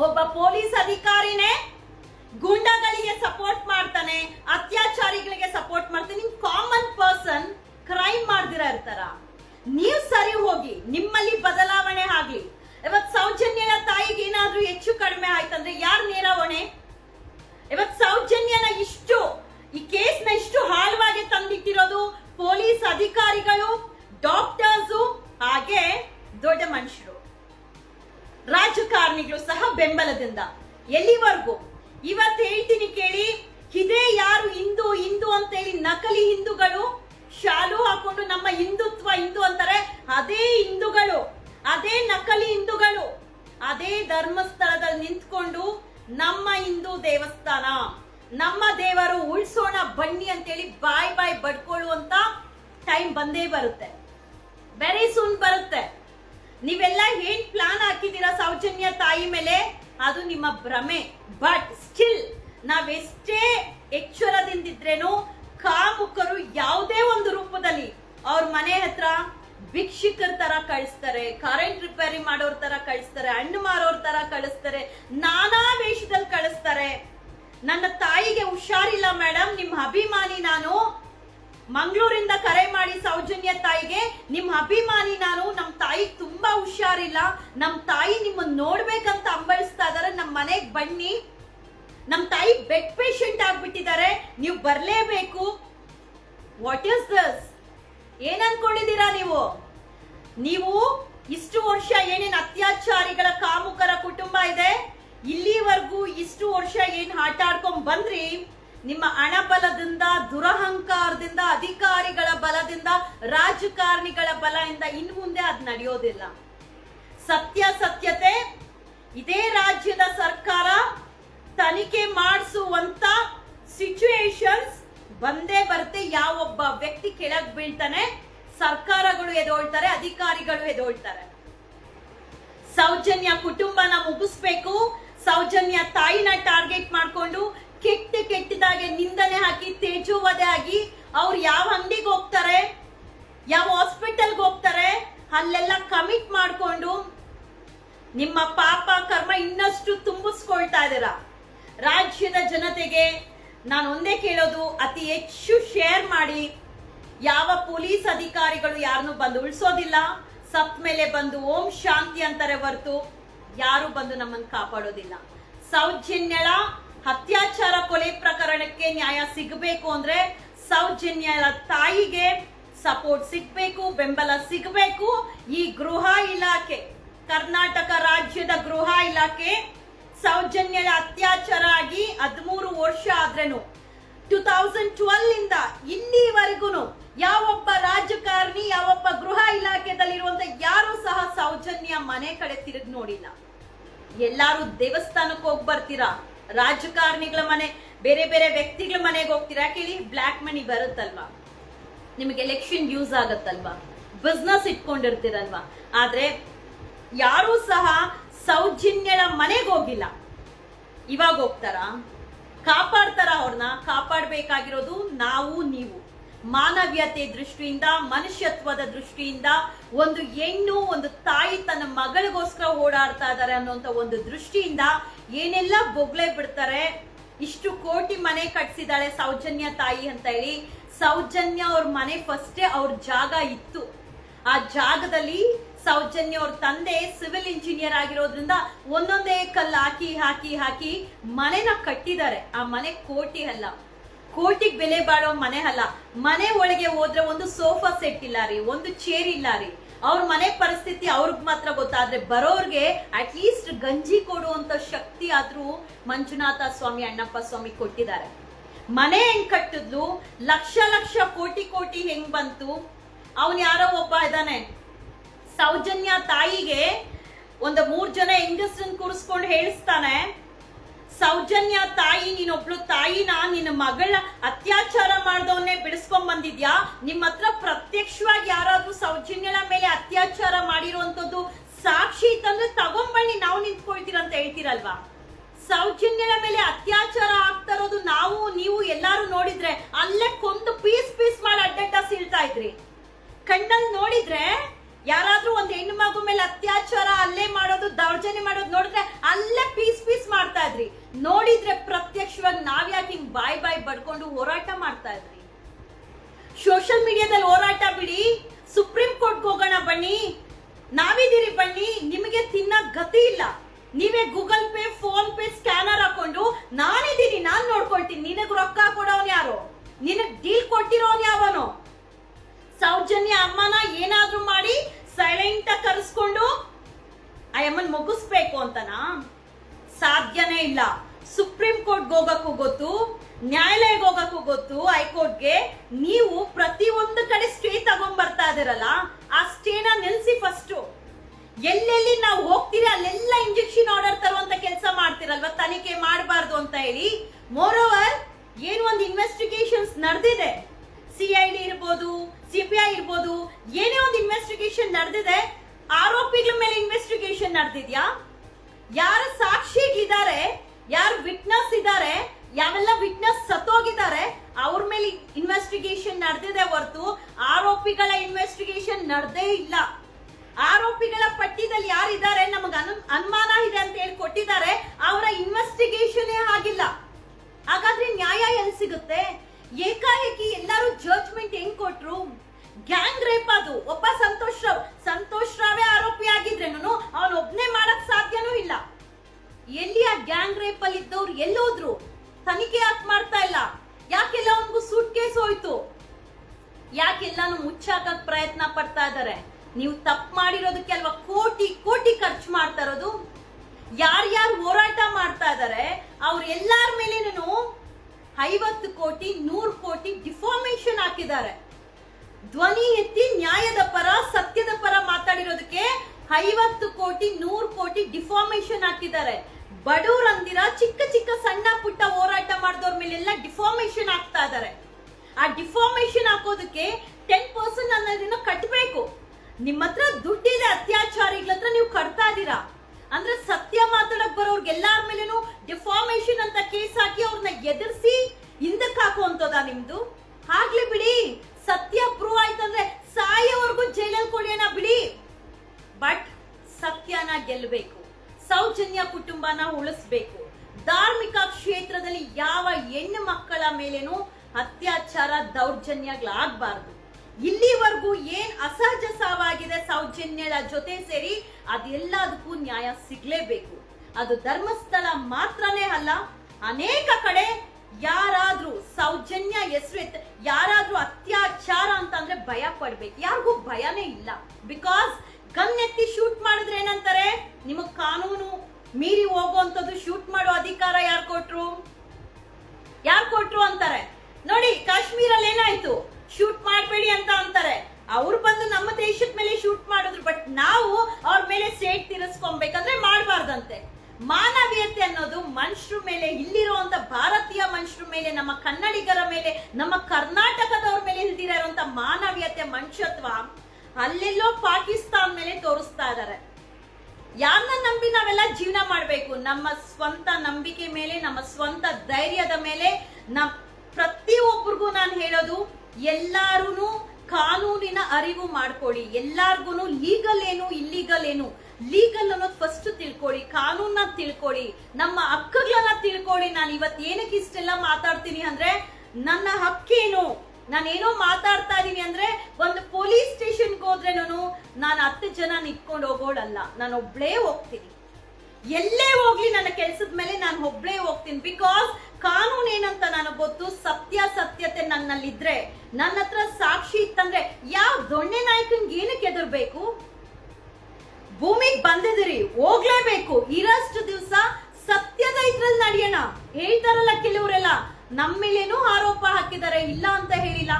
A: ಒಬ್ಬ ಪೊಲೀಸ್ ಅಧಿಕಾರಿನೇ ಗುಂಡಗಳಿಗೆ ಸಪೋರ್ಟ್ ಮಾಡ್ತಾನೆ, ಅತ್ಯಾಚಾರಿಗಳಿಗೆ ಸಪೋರ್ಟ್ ಮಾಡ್ತಾನೆ, ನಿಮ್ ಕಾಮನ್ ಪರ್ಸನ್ ಕ್ರೈಮ್ ಮಾಡ್ದಿರ ಇರ್ತಾರ. ನೀವು ಸರಿ ಹೋಗಿ, ನಿಮ್ಮಲ್ಲಿ ಬದಲಾವಣೆ ಆಗ್ಲಿ. ಇವತ್ ಸೌಜನ್ಯನ ತಾಯಿಗೆ ಏನಾದ್ರೂ ಹೆಚ್ಚು ಕಡಿಮೆ ಆಯ್ತಂದ್ರೆ ಯಾರು ನೇರ ಹೊಣೆ ಇವತ್ ಸೌಜನ್ಯನ ಇಷ್ಟು, ಈ ಕೇಸ್ನ ಇಷ್ಟು ಹಾಳವಾಗಿ ತಂದಿಟ್ಟಿರೋದು ಪೊಲೀಸ್ ಅಧಿಕಾರಿಗಳು ಡಾಕ್ಟರ್ಸು ಹಾಗೆ ದೊಡ್ಡ ಮನುಷ್ಯರು. ರಾಜಕಾರಣಿಗಳು ಸಹ ಬೆಂಬಲದಿಂದ. ಎಲ್ಲಿವರೆಗೂ? ಇವತ್ತು ಹೇಳ್ತೀನಿ ಕೇಳಿ, ಇದೇ ಯಾರು ಹಿಂದೂ ಹಿಂದೂ ಅಂತ ಹೇಳಿ ನಕಲಿ ಹಿಂದೂಗಳು? ಶಾಲು ಹಾಕೊಂಡು ನಮ್ಮ ಹಿಂದುತ್ವ ಹಿಂದೂ ಅಂತಾರೆ, ಅದೇ ಹಿಂದೂಗಳು, ಅದೇ ನಕಲಿ ಹಿಂದೂಗಳು. ಅದೇ ಧರ್ಮಸ್ಥಳದಲ್ಲಿ ನಿಂತ್ಕೊಂಡು ನಮ್ಮ ಹಿಂದೂ ದೇವಸ್ಥಾನ, ನಮ್ಮ ದೇವರು ಉಳಿಸೋಣ ಬನ್ನಿ ಅಂತೇಳಿ ಬಾಯ್ ಬಾಯ್ ಬಡ್ಕೊಳ್ಳುವಂತ ಟೈಮ್ ಬಂದೇ ಬರುತ್ತೆ. ವೆರಿ ಸೂನ್ ಬರುತ್ತೆ. ನೀವೆಲ್ಲ ಏನ್ ಪ್ಲಾನ್ ಹಾಕಿದೀರಾ ಸೌಜನ್ಯ ತಾಯಿ ಮೇಲೆ? ಅದು ನಿಮ್ಮ ಭ್ರಮೆ. ಬಟ್ ಸ್ಟಿಲ್ ನಾವೆಷ್ಟೇ ಎಚ್ಚರದಿಂದಿದ್ರೇನು ಕಾಮುಕರು ಯಾವುದೇ ಒಂದು ರೂಪದಲ್ಲಿ ಅವ್ರ ಮನೆ ಹತ್ರ ಭಿಕ್ಷಿಕರ ತರ ಕಳಿಸ್ತಾರೆ ಕರೆಂಟ್ ರಿಪೇರಿ ಮಾಡೋರ್ ತರ ಕಳಿಸ್ತಾರೆ, ಹಣ್ಣು ಮಾರೋರ್ ತರ ಕಳಿಸ್ತಾರೆ, ನಾನಾ ವೇಷದಲ್ಲಿ ಕಳಿಸ್ತಾರೆ. ನನ್ನ ತಾಯಿಗೆ ಹುಷಾರಿಲ್ಲ ಮೇಡಮ್ ನಿಮ್ಮ ಅಭಿಮಾನಿ ನಾನು ಮಂಗಳೂರಿಂದ ಕರೆ ಮಾಡಿ ಸೌಜನ್ಯ ತಾಯಿಗೆ, ನಿಮ್ಮ ಅಭಿಮಾನಿ ನಾನು, ನಮ್ಮ ತಾಯಿ ತುಂಬಾ ಹುಷಾರಿಲ್ಲ. ನಮ್ಮ ತಾಯಿ ನಿಮ್ಮನ್ನ ನೋಡ್ಬೇಕಂತ ಅಂಬಳಿಸ್ತಾ ಇದಾರೆ. ನಮ್ಮ ಮನೆಗೆ ಬನ್ನಿ. ನಮ್ಮ ತಾಯಿ ಬೆಡ್ ಪೇಷಂಟ್ ಆಗ್ಬಿಟ್ಟಿದ್ದಾರೆ. ನೀವು ಬರಲೇಬೇಕು. ವಾಟ್ ಇಸ್ ದಿಸ್ ಏನ್ ನೀವು? ನೀವು ಇಷ್ಟು ವರ್ಷ ಏನೇನು ಅತ್ಯಾಚಾರಿಗಳ ಕಾಮುಕರ ಕುಟುಂಬ ಇದೆ? ಇಲ್ಲಿವರೆಗೂ ಇಷ್ಟು ವರ್ಷ ಏನ್ ಆಟ ಬಂದ್ರಿ? ನಿಮ್ಮ ಹಣಬಲದಿಂದ ದುರಹಂಕಾರದಿಂದ, ಅಧಿಕಾರಿಗಳ ಬಲದಿಂದ, ರಾಜಕಾರಣಿಗಳ ಬಲದಿಂದ ಇನ್ ಮುಂದೆ ಅದು ನಡೆಯೋದಿಲ್ಲ. ಸತ್ಯ ಸತ್ಯತೆ, ಇದೇ ರಾಜ್ಯದ ಸರ್ಕಾರ ತನಿಖೆ ಮಾಡಿಸುವಂತ ಸಿಚುಯೇಷನ್ಸ್ ಬಂದೇ ಬರುತ್ತೆ ಯಾವೊಬ್ಬ ವ್ಯಕ್ತಿ ಕೆಳಗ್ ಬೀಳ್ತಾನೆ, ಸರ್ಕಾರಗಳು ಎದೊಳ್ತಾರೆ, ಅಧಿಕಾರಿಗಳು ಎದೊಳ್ತಾರೆ. ಸೌಜನ್ಯ ಕುಟುಂಬನ ಮುಗಿಸ್ಬೇಕು, ಸೌಜನ್ಯ ತಾಯಿನ ಟಾರ್ಗೆಟ್ ಮಾಡ್ಕೊಂಡು ಕೆಟ್ಟ ಕೆಟ್ಟದಾಗೆ ನಿಂದನೆ ಹಾಕಿ ತೇಜೋವಧೆ ಆಗಿ ಅವ್ರು ಯಾವ ಅಂಗಡಿಗೆ ಹೋಗ್ತಾರೆ, ಯಾವ ಹಾಸ್ಪಿಟಲ್ಗೆ ಹೋಗ್ತಾರೆ, ಅಲ್ಲೆಲ್ಲ ಕಮಿಟ್ ಮಾಡಿಕೊಂಡು ನಿಮ್ಮ ಪಾಪ ಕರ್ಮ ಇನ್ನಷ್ಟು ತುಂಬಿಸ್ಕೊಳ್ತಾ ಇದ್ದೀರಾ? ರಾಜ್ಯದ ಜನತೆಗೆ ನಾನು ಒಂದೇ ಕೇಳೋದು, ಅತಿ ಹೆಚ್ಚು ಶೇರ್ ಮಾಡಿ. ಯಾವ ಪೊಲೀಸ್ ಅಧಿಕಾರಿಗಳು ಯಾರನ್ನು ಬಂದು ಉಳಿಸೋದಿಲ್ಲ. ಸತ್ ಮೇಲೆ ಬಂದು ಓಂ ಶಾಂತಿ ಅಂತಾರೆ ಹೊರತು ಯಾರು ಬಂದು ನಮ್ಮನ್ನು ಕಾಪಾಡೋದಿಲ್ಲ. ಸೌಜನ್ಯಳ ಅತ್ಯಾಚಾರ ಕೊಲೆ ಪ್ರಕರಣಕ್ಕೆ ನ್ಯಾಯ ಸಿಗಬೇಕು ಅಂದ್ರೆ ಸೌಜನ್ಯ ತಾಯಿಗೆ ಸಪೋರ್ಟ್ ಸಿಗಬೇಕು, ಬೆಂಬಲ ಸಿಗಬೇಕು. ಈ ಗೃಹ ಇಲಾಖೆ, ಕರ್ನಾಟಕ ರಾಜ್ಯದ ಗೃಹ ಇಲಾಖೆ ಸೌಜನ್ಯ ಅತ್ಯಾಚಾರ ಆಗಿ ಹದಿಮೂರು ವರ್ಷ ಆದ್ರೇನು? ಟೂ ತೌಸಂಡ್ ಟ್ವೆಲ್ ಇಂದ ಇಲ್ಲಿವರೆಗೂ ಯಾವೊಬ್ಬ ರಾಜಕಾರಣಿ, ಯಾವೊಬ್ಬ ಗೃಹ ಇಲಾಖೆದಲ್ಲಿರುವಂತ ಯಾರು ಸಹ ಸೌಜನ್ಯ ಮನೆ ಕಡೆ ತಿರುಗಿ ನೋಡಿಲ್ಲ ಎಲ್ಲಾರು ದೇವಸ್ಥಾನಕ್ಕೆ ಹೋಗಿ ಬರ್ತೀರಾ ರಾಜಕಾರಣಿಗಳ ಮನೆ, ಬೇರೆ ಬೇರೆ ವ್ಯಕ್ತಿಗಳ ಮನೆಗೆ ಹೋಗ್ತೀರಾ ಕೇಳಿ ಬ್ಲ್ಯಾಕ್ ಮನಿ ಬರುತ್ತಲ್ವಾ? ನಿಮಗೆ ಎಲೆಕ್ಷನ್ ಯೂಸ್ ಆಗತ್ತಲ್ವಾ? ಬಿಸ್ನೆಸ್ ಇಟ್ಕೊಂಡಿರ್ತೀರಲ್ವಾ? ಆದ್ರೆ ಯಾರೂ ಸಹ ಸೌಜನ್ಯಳ ಮನೆಗೆ ಹೋಗಿಲ್ಲ. ಇವಾಗ ಹೋಗ್ತಾರ? ಕಾಪಾಡ್ತಾರ ಅವ್ರನ್ನ? ಕಾಪಾಡಬೇಕಾಗಿರೋದು ನಾವು, ನೀವು. ಮಾನವೀಯತೆ ದೃಷ್ಟಿಯಿಂದ, ಮನುಷ್ಯತ್ವದ ದೃಷ್ಟಿಯಿಂದ ಒಂದು ಹೆಣ್ಣು, ಒಂದು ತಾಯಿ ತನ್ನ ಮಗಳಿಗೋಸ್ಕರ ಓಡಾಡ್ತಾ ಇದ್ದಾರೆ ಅನ್ನೋಂಥ ಒಂದು ದೃಷ್ಟಿಯಿಂದ ಏನೆಲ್ಲ ಬೊಗ್ಳೆ ಬಿಡ್ತಾರೆ? ಇಷ್ಟು ಕೋಟಿ ಮನೆ ಕಟ್ಸಿದಾಳೆ ಸೌಜನ್ಯ ತಾಯಿ ಅಂತ ಹೇಳಿ ಸೌಜನ್ಯ ಅವ್ರ ಮನೆ ಫಸ್ಟೇ ಅವ್ರ ಜಾಗ ಇತ್ತು. ಆ ಜಾಗದಲ್ಲಿ ಸೌಜನ್ಯ ಅವ್ರ ತಂದೆ ಸಿವಿಲ್ ಇಂಜಿನಿಯರ್ ಆಗಿರೋದ್ರಿಂದ ಒಂದೊಂದೇ ಕಲ್ಲು ಹಾಕಿ ಹಾಕಿ ಹಾಕಿ ಮನೆನ ಕಟ್ಟಿದ್ದಾರೆ. ಆ ಮನೆ ಕೋಟಿ ಅಲ್ಲ. ಕೋಟಿಗೆ ಬೆಲೆ ಬಾಳೋ ಮನೆ ಅಲ್ಲ. ಮನೆ ಒಳಗೆ ಹೋದ್ರೆ ಒಂದು ಸೋಫಾ ಸೆಟ್ ಇಲ್ಲ ರೀ, ಒಂದು ಚೇರ್ ಇಲ್ಲ ರೀ. ಅವ್ರ ಮನೆ ಪರಿಸ್ಥಿತಿ ಅವ್ರಿಗೆ ಮಾತ್ರ ಗೊತ್ತಾದ್ರೆ ಬರೋರ್ಗೆ ಅಟ್ ಲೀಸ್ಟ್ ಗಂಜಿ ಕೊಡುವಂತ ಶಕ್ತಿ ಆದ್ರೂ ಮಂಜುನಾಥ ಸ್ವಾಮಿ, ಅಣ್ಣಪ್ಪ ಸ್ವಾಮಿ ಕೊಟ್ಟಿದ್ದಾರೆ. ಮನೆ ಹೆಂಗ್ ಕಟ್ಟಿದ್ಲು? ಲಕ್ಷ ಲಕ್ಷ ಕೋಟಿ ಕೋಟಿ ಹೆಂಗ್ ಬಂತು? ಅವನ್ ಯಾರೋ ಒಬ್ಬ ಇದಾನೆ. ಸೌಜನ್ಯ ತಾಯಿಗೆ ಒಂದು ಮೂರ್ ಜನ ಹೆಂಗಸ್ರನ್ ಕೂರಿಸ್ಕೊಂಡು ಹೇಳಿಸ್ತಾನೆ. ಸೌಜನ್ಯ ತಾಯಿ, ನೀನೊಬ್ಳು ತಾಯಿನ ನಿನ್ನ ಮಗಳ, ಅತ್ಯಾಚಾರ ಮಾಡ್ದವನ್ನೇ ಬಿಡಿಸ್ಕೊಂಡ್ ಬಂದಿದ್ಯಾ ನಿಮ್ಮ ಹತ್ರ ಪ್ರತ್ಯಕ್ಷವಾಗಿ ಯಾರಾದ್ರೂ ಸೌಜನ್ಯಳ ಮೇಲೆ ಅತ್ಯಾಚಾರ ಮಾಡಿರುವಂತದ್ದು ಸಾಕ್ಷಿ ಇತ್ತಂದ್ರೆ ತಗೊಂಬಳ್ಳಿ ನಾವು ನಿಂತ್ಕೊಳ್ತೀರ ಅಂತ ಹೇಳ್ತೀರಲ್ವಾ? ಸೌಜನ್ಯಳ ಮೇಲೆ ಅತ್ಯಾಚಾರ ಆಗ್ತಾ ಇರೋದು ನಾವು, ನೀವು ಎಲ್ಲಾರು ನೋಡಿದ್ರೆ ಅಲ್ಲೇ ಕೊಂದು ಪೀಸ್ ಪೀಸ್ ಮಾಡಿ ಅಡ್ಡಡ್ಡ ಸೀಳ್ತಾ ಇದ್ರಿ. ಕಣ್ಣಲ್ಲಿ ನೋಡಿ ಮೇಲೆ ಅತ್ಯಾಚಾರ ಅಲ್ಲೇ ಮಾಡೋದು, ದೌರ್ಜನ್ಯ ಮಾಡೋದು ನೋಡಿದ್ರೆ ಅಲ್ಲೇ ಪೀಸ್ ಪೀಸ್ ಮಾಡ್ತಾ ಇದ್ರಿ. ನೋಡಿದ್ರೆ ಪ್ರತ್ಯಕ್ಷವಾಗಿ ನಾವ್ಯಾಕೆ ಹಿಂಗ್ ಬಾಯ್ ಬಾಯ್ ಬಡ್ಕೊಂಡು ಹೋರಾಟ ಮಾಡ್ತಾ ಇದ್ರಿ? ಸೋಷಿಯಲ್ ಮೀಡಿಯಾದಲ್ಲಿ ಹೋರಾಟ ಬಿಡಿ. ಸುಪ್ರೀಂ ಕೋರ್ಟ್ ಹೋಗೋಣ ಬನ್ನಿ. ನಾವಿದ್ದೀರಿ ಬನ್ನಿ. ನಿಮಗೆ ತಿನ್ನ ಗತಿ ಇಲ್ಲ. ನೀವೇ Google Pay PhonePe scanner ಹಾಕೊಂಡು, ನಾನಿದ್ದೀನಿ, ನಾನ್ ನೋಡ್ಕೊಳ್ತೀನಿ. ನಿನಗ್ ರೊಕ್ಕ ಕೊಡೋನ್ ಯಾರು? ನಿನಗ್ ಡೀಲ್ ಕೊಟ್ಟಿರೋನ್ ಯಾವನು? ಸೌಜನ್ಯ ಅಮ್ಮನ ಏನಾದ್ರೂ ಮಾಡಿ ಸೈಲೆಂಟ್ ಆಗಿ ಕರೆಸ್ಕೊಂಡು, ಆ ಅಮ್ಮನ್ ಮುಗಿಸ್ಬೇಕು ಅಂತನಾ? ಸಾಧ್ಯನೇ ಇಲ್ಲ. ಸುಪ್ರೀಂ ಕೋರ್ಟ್ಗೆ ಹೋಗಕ್ಕೂ ಗೊತ್ತು, ನ್ಯಾಯಾಲಯಕ್ಕೆ ಹೋಗಕ್ಕೂ ಗೊತ್ತು, ಹೈಕೋರ್ಟ್ಗೆ ನೀವು ಪ್ರತಿ ಒಂದು ಕಡೆ ಸ್ಟೇ ತಗೊಂಡ್ ಬರ್ತಾ ಇದೀರಲ್ಲ, ಆ ಸ್ಟೇನ ನಿಲ್ಸಿ ಫಸ್ಟ್ ಎಲ್ಲೆಲ್ಲಿ ನಾವು ಹೋಗ್ತೀರಿ, ಅಲ್ಲೆಲ್ಲ ಇಂಜೆಕ್ಷನ್ ಆರ್ಡರ್ ತರುವಂತ ಕೆಲಸ ಮಾಡ್ತಿರಲ್ವಾ? ತನಿಖೆ ಮಾಡಬಾರ್ದು ಅಂತ ಹೇಳಿ. ಮೋರ್ ಓವರ್ ಏನು ಒಂದು ಇನ್ವೆಸ್ಟಿಗೇಷನ್ಸ್ ನಡೆದಿದೆ. ಸಿಐಡಿ ಇರ್ಬೋದು ಸಿಬಿಐ ಇರ್ಬೋದು, ಏನೇ ಒಂದು ಇನ್ವೆಸ್ಟಿಗೇಷನ್ ನಡೆದಿದೆ, ಆರೋಪಿಗಳ ಮೇಲೆ ಇನ್ವೆಸ್ಟಿಗೇಷನ್ ನಡೆದಿದ್ಯಾ? ಯಾರು ಸಾಕ್ಷಿಗಿದ್ದಾರೆ ಯಾರು ವಿಟ್ನೆಸ್ ಇದ್ದಾರೆ ಯಾವೆಲ್ಲ ವಿಟ್ನೆಸ್ ಸತ್ತೋಗಿದ್ದಾರೆ? ಅವ್ರ ಮೇಲೆ ಇನ್ವೆಸ್ಟಿಗೇಷನ್ ನಡೆದಿದೆ ಹೊರತು ಆರೋಪಿಗಳ ಇನ್ವೆಸ್ಟಿಗೇಷನ್ ನಡೆದೇ ಇಲ್ಲ. ಆರೋಪಿಗಳ ಪಟ್ಟಿದಲ್ಲಿ ಯಾರಿದ್ದಾರೆ ನಮಗೆ ಅನು, ಅನುಮಾನ ಇದೆ ಅಂತ ಹೇಳಿ ಕೊಟ್ಟಿದ್ದಾರೆ. ಅವರ ಇನ್ವೆಸ್ಟಿಗೇಷನ್ ಆಗಿಲ್ಲ. ಹಾಗಾದ್ರೆ ನ್ಯಾಯ ಎಲ್ಲಿ ಸಿಗುತ್ತೆ? ಏಕಾಏಕಿ ಗ್ಯಾಂಗ್ ರೇಪ್ ಅದು? ಒಬ್ಬ ಸಂತೋಷ್ ರಾವ್ ಸಂತೋಷ್ ರಾವೇ ಆರೋಪಿ ಆಗಿದ್ರೇನು ಅವನು ಒಬ್ನೇ ಮಾಡಕ್ ಸಾಧ್ಯನೂ ಇಲ್ಲ. ಎಲ್ಲಿ ಆ ಗ್ಯಾಂಗ್ ರೇಪ್ ಅಲ್ಲಿ ಇದ್ದವ್ರು ಎಲ್ಲೋದ್ರು ತನಿಖೆ ಯಾಕೆ ಮಾಡ್ತಾ ಇಲ್ಲ? ಯಾಕೆಲ್ಲ ಅವನಿಗೂ ಸೂಟ್ ಕೇಸ್ ಹೋಯ್ತು? ಯಾಕೆಲ್ಲಾನು ಮುಚ್ಚಾಕಕ್ ಪ್ರಯತ್ನ ಪಡ್ತಾ ಇದಾರೆ? ನೀವು ತಪ್ಪು ಮಾಡಿರೋದಕ್ಕೆ ಅಲ್ವಾ ಕೋಟಿ ಕೋಟಿ ಖರ್ಚು ಮಾಡ್ತಾ ಇರೋದು? ಯಾರ್ಯಾರು ಹೋರಾಟ ಮಾಡ್ತಾ ಇದಾರೆ, ಅವ್ರ ಎಲ್ಲಾರ ನಾನು ಐವತ್ತು ಕೋಟಿ, ನೂರು ಕೋಟಿ ಡಿಫಾರ್ಮೇಶನ್ ಹಾಕಿದ್ದಾರೆ. ಧ್ವನಿ ಎತ್ತಿ ನ್ಯಾಯದ ಪರ, ಸತ್ಯದ ಪರ ಮಾತಾಡಿರೋದಕ್ಕೆ ಐವತ್ತು ಕೋಟಿ, ನೂರು ಕೋಟಿ ಡಿಫಾರ್ಮೇಶನ್ ಹಾಕಿದ್ದಾರೆ. ಬಡವ್ರಂದಿರ ಚಿಕ್ಕ ಚಿಕ್ಕ ಸಣ್ಣ ಪುಟ್ಟ ಹೋರಾಟ ಮಾಡಿದವ್ರ ಮೇಲೆಲ್ಲ ಡಿಫಾರ್ಮೇಶನ್ ಆಗ್ತಾ ಇದ್ದಾರೆ. ಆ ಡಿಫಾರ್ಮೇಶನ್ ಹಾಕೋದಕ್ಕೆ ಟೆನ್ ಪರ್ಸೆಂಟ್ ಅನ್ನೋದನ್ನ ಕಟ್ಟಬೇಕು ನಿಮ್ಮ ಹತ್ರ ದುಡ್ಡಿದೆ ಅತ್ಯಾಚಾರಿಗಳತ್ರ ನೀವು ಕಟ್ತಾ ಇದ್ದೀರಾ? ಅಂದ್ರೆ ಸತ್ಯ ಮಾತಾಡಕ್ ಬರೋರ್ಗೆ ಎಲ್ಲಾರ ಮೇಲೇನು ಡಿಫಾರ್ಮೇಶನ್ ಅಂತ ಕೇಸ್ ಹಾಕಿ ಅವ್ರನ್ನ ಎದುರಿಸಿ ಹಿಂದಕ್ಕೆ ಹಾಕುವಂತದ ನಿಮ್ದು? ಆಗ್ಲಿ ಬಿಡಿ. ಸತ್ಯ ಪ್ರೂವ್ ಆಯ್ತಂದ್ರೆ ಸಾಯೋವರೆಗೂ ಜೈಲಲ್ಲಿ ಕೊಡಿಯೋಣ ಬಿಡಿ. ಬಟ್ ಸತ್ಯನ ಗೆಲ್ಲಬೇಕು ಸೌಜನ್ಯ ಕುಟುಂಬನ ಉಳಿಸ್ಬೇಕು. ಧಾರ್ಮಿಕ ಕ್ಷೇತ್ರದಲ್ಲಿ ಯಾವ ಹೆಣ್ಣು ಮಕ್ಕಳ ಮೇಲೇನು ಅತ್ಯಾಚಾರ, ದೌರ್ಜನ್ಯಗಳಾಗಬಾರ್ದು. ಇಲ್ಲಿವರೆಗೂ ಏನ್ ಅಸಹಜ ಸಾವಾಗಿದೆ ಸೌಜನ್ಯಳ ಜೊತೆ ಸೇರಿ, ಅದೆಲ್ಲದಕ್ಕೂ ನ್ಯಾಯ ಸಿಗ್ಲೇಬೇಕು. ಅದು ಧರ್ಮಸ್ಥಳ ಮಾತ್ರನೇ ಅಲ್ಲ, ಅನೇಕ ಕಡೆ ಯಾರಾದ್ರೂ ಸೌಜನ್ಯ ಹೆಸರು ಎತ್ತ ಯಾರಾದ್ರೂ ಅತ್ಯಾಚಾರ ಅಂತ ಅಂದ್ರೆ ಭಯ ಪಡ್ಬೇಕು. ಯಾರಿಗೂ ಭಯನೇ ಇಲ್ಲ. ಬಿಕಾಸ್ ಗನ್ ಎತ್ತಿ ಶೂಟ್ ಮಾಡಿದ್ರೆ ಏನಂತಾರೆ? ನಿಮಗ್ ಕಾನೂನು ಮೀರಿ ಹೋಗುವಂತದ್ದು ಶೂಟ್ ಮಾಡೋ ಅಧಿಕಾರ ಯಾರು ಕೊಟ್ರು? ಯಾರು ಕೊಟ್ರು ಅಂತಾರೆ? ನೋಡಿ ಕಾಶ್ಮೀರಲ್ಲಿ ಏನಾಯ್ತು? ಶೂಟ್ ಮಾಡಬೇಡಿ ಅಂತ ಅಂತಾರೆ. ಅವ್ರು ಬಂದು ನಮ್ಮ ದೇಶದ ಮೇಲೆ ಶೂಟ್ ಮಾಡಿದ್ರು ಬಟ್ ನಾವು ಅವ್ರ ಮೇಲೆ ಸೇಟ್ ತಿರ್ಸ್ಕೊಬೇಕಂದ್ರೆ ಮಾಡಬಾರ್ದಂತೆ. ಮಾನವೀಯತೆ ಅನ್ನೋದು ಮನುಷ್ಯರ ಮೇಲೆ, ಇಲ್ಲಿರುವಂತ ಭಾರತೀಯ ಮನುಷ್ಯರ ಮೇಲೆ, ನಮ್ಮ ಕನ್ನಡಿಗರ ಮೇಲೆ, ನಮ್ಮ ಕರ್ನಾಟಕದವ್ರ ಮೇಲೆ ಇಲ್ದಿರೋಂತ ಮಾನವೀಯತೆ, ಮನುಷ್ಯತ್ವ ಅಲ್ಲೆಲ್ಲೋ ಪಾಕಿಸ್ತಾನ್ ಮೇಲೆ ತೋರಿಸ್ತಾ ಇದ್ದಾರೆ ಯಾರನ್ನ ನಂಬಿ ನಾವೆಲ್ಲ ಜೀವನ ಮಾಡಬೇಕು? ನಮ್ಮ ಸ್ವಂತ ನಂಬಿಕೆ ಮೇಲೆ, ನಮ್ಮ ಸ್ವಂತ ಧೈರ್ಯದ ಮೇಲೆ, ನಮ್ ಪ್ರತಿಯೊಬ್ಬರಿಗೂ ನಾನು ಹೇಳೋದು ಎಲ್ಲಾರು ಕಾನೂನಿನ ಅರಿವು ಮಾಡ್ಕೊಳ್ಳಿ. ಎಲ್ಲಾರ್ಗು ಲೀಗಲ್ ಏನು ಇಲ್ಲೀಗಲ್ ಏನು? ಲೀಗಲ್ ಅನ್ನೋದು ಫಸ್ಟ್ ತಿಳ್ಕೊಳ್ಳಿ ಕಾನೂನ ತಿಳ್ಕೊಳ್ಳಿ ನಮ್ಮ ಹಕ್ಕುಗಳನ್ನ ತಿಳ್ಕೊಳ್ಳಿ ನಾನು ಇವತ್ತು ಏನಕ್ಕೆ ಇಷ್ಟೆಲ್ಲ ಮಾತಾಡ್ತೀನಿ ಅಂದ್ರೆ, ನನ್ನ ಹಕ್ಕೇನು? ನಾನೇನೋ ಮಾತಾಡ್ತಾ ಇದೀನಿ ಅಂದ್ರೆ, ಒಂದು ಪೊಲೀಸ್ ಸ್ಟೇಷನ್ಗೆ ಹೋದ್ರೇನು ನಾನು ಹತ್ತು ಜನ ನಿಂತ್ಕೊಂಡು ಹೋಗೋಳಲ್ಲ. ನಾನು ಒಬ್ಳೇ ಹೋಗ್ತೀನಿ. ಎಲ್ಲೇ ಹೋಗ್ಲಿ ನನ್ನ ಕೆಲಸದ ಮೇಲೆ ನಾನು ಒಬ್ಳೇ ಹೋಗ್ತೀನಿ. ಬಿಕಾಸ್ ಕಾನೂನು ಏನಂತ ನನಗೆ ಗೊತ್ತು? ಸತ್ಯ, ಸತ್ಯತೆ ನನ್ನಲ್ಲಿದ್ರೆ. ನನ್ನ ಹತ್ರ ಸಾಕ್ಷಿ ಇತ್ತಂದ್ರೆ, ಯಾವ ದೊಣ್ಣೆ ನಾಯಕನ್ಗೆ ಏನಕ್ಕೆ ಎದುರ್ಬೇಕು ಭೂಮಿಗೆ ಬಂದಿದ್ದೀರಿ, ಹೋಗ್ಲೇಬೇಕು. ಇರಷ್ಟು ದಿವಸ ಸತ್ಯದ ಇದ್ರಲ್ಲಿ ನಡೆಯೋಣ. ಹೇಳ್ತಾರಲ್ಲ ಕೆಲವರೆಲ್ಲ ನಮ್ಮ ಮೇಲೇನೂ ಆರೋಪ ಹಾಕಿದ್ದಾರೆ, ಇಲ್ಲ ಅಂತ ಹೇಳಿಲ್ಲ.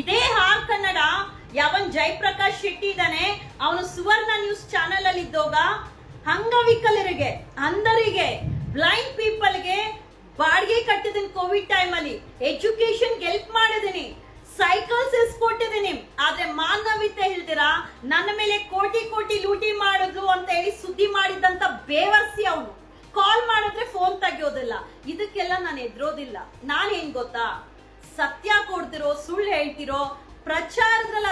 A: ಇದೇ ಹಾರ್ ಕನ್ನಡ, ಯಾವನ್ ಜಯಪ್ರಕಾಶ್ ಶೆಟ್ಟಿ ಇದ್ದಾನೆ, ಅವನು ಸುವರ್ಣ ನ್ಯೂಸ್ ಚಾನೆಲ್ ಅಲ್ಲಿ ಇದ್ದೋಗ ಅಂಗವಿಕಲರಿಗೆ ಅಂಧರಿಗೆ, ಬ್ಲೈಂಡ್ ಪೀಪಲ್ಗೆ ಬಾಡಿಗೆ ಕಟ್ಟಿದೀನಿ ಕೋವಿಡ್ ಟೈಮ್ ಅಲ್ಲಿ ಎಜುಕೇಶನ್ ಹೆಲ್ಪ್ ಮಾಡಿದೀನಿ. ಸೈಕಲ್ಸ್ ಇಸ್ಕೊಟ್ಟಿದ್ದೀನಿ ಆದ್ರೆ ಮಾನವೀಯತೆ ಹೇಳ್ತೀರಾ? ನನ್ನ ಮೇಲೆ ಕೋಟಿ ಕೋಟಿ ಲೂಟಿ ಮಾಡಿದ್ರು ಅಂತ ಹೇಳಿ ಸುದ್ದಿ ಮಾಡಿದಂತ ಬೇವರ್ಸಿ ಅವನು. ಕಾಲ್ ಮಾಡಿದ್ರೆ ಫೋನ್ ತೆಗಿಯೋದಿಲ್ಲ. ಇದಕ್ಕೆಲ್ಲ ನಾನು ಎದ್ರೋದಿಲ್ಲ ನಾನೇನ್ ಗೊತ್ತಾ? ಸತ್ಯ ಕೊಡ್ತಿರೋ, ಸುಳ್ಳು ಹೇಳ್ತಿರೋ, ಪ್ರಚಾರದ್ರಲ್ಲ